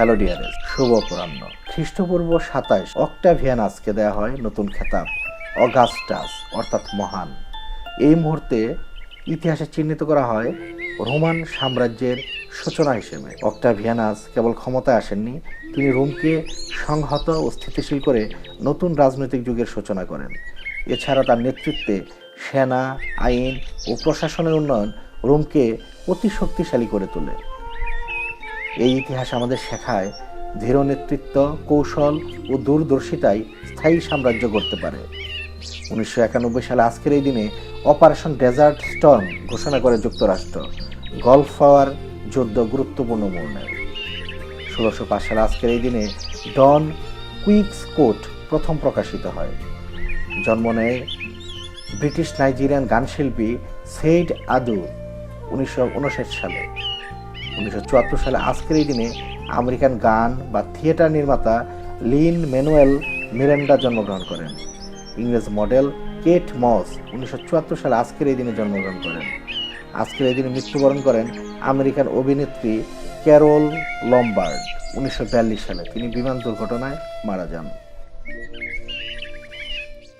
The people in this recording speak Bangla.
হ্যালো ডিয়ারেস শুভ অপরাহ্ন খ্রিস্টপূর্ব সাতাইশ অক্টাভিয়ানাসকে দেওয়া হয় নতুন খেতাব, অগাস্টাস, অর্থাৎ মহান। এই মুহূর্তে ইতিহাসে চিহ্নিত করা হয় রোমান সাম্রাজ্যের সূচনা হিসেবে। অক্টাভিয়ানাস কেবল ক্ষমতায় আসেননি, তিনি রোমকে সংহত ও স্থিতিশীল করে নতুন রাজনৈতিক যুগের সূচনা করেন। এছাড়া তার নেতৃত্বে সেনা, আইন ও প্রশাসনের উন্নয়ন রোমকে অতি শক্তিশালী করে তোলে। এই ইতিহাস আমাদের শেখায় ধীর নেতৃত্ব, কৌশল ও দূরদর্শিতায় স্থায়ী সাম্রাজ্য করতে পারে। উনিশশো একানব্বই সালে আজকের এই দিনে অপারেশন ডেজার্ট স্টর্ম ঘোষণা করে যুক্তরাষ্ট্র। গলফ পাওয়ার যুদ্ধ গুরুত্বপূর্ণ মোড় নেয় ষোলোশো পাঁচ সালে আজকের এই দিনে ডন কুইকস কোট প্রথম প্রকাশিত হয়। জন্ম নেয় ব্রিটিশ নাইজেরিয়ান গানশিল্পী সেইড আদু উনিশশো উনষাট সালে। উনিশশো চুয়াত্তর সালে আজকের এই দিনে আমেরিকান গান বা থিয়েটার নির্মাতা লিন ম্যানুয়েল মিরেন্ডা জন্মগ্রহণ করেন। ইংরেজ মডেল কেট মস উনিশশো চুয়াত্তর সালে আজকের এই দিনে জন্মগ্রহণ করেন। আজকের এই দিনে মৃত্যুবরণ করেন আমেরিকান অভিনেত্রী ক্যারল লম্বার্ড উনিশশো বিয়াল্লিশ সালে। তিনি বিমান দুর্ঘটনায় মারা যান।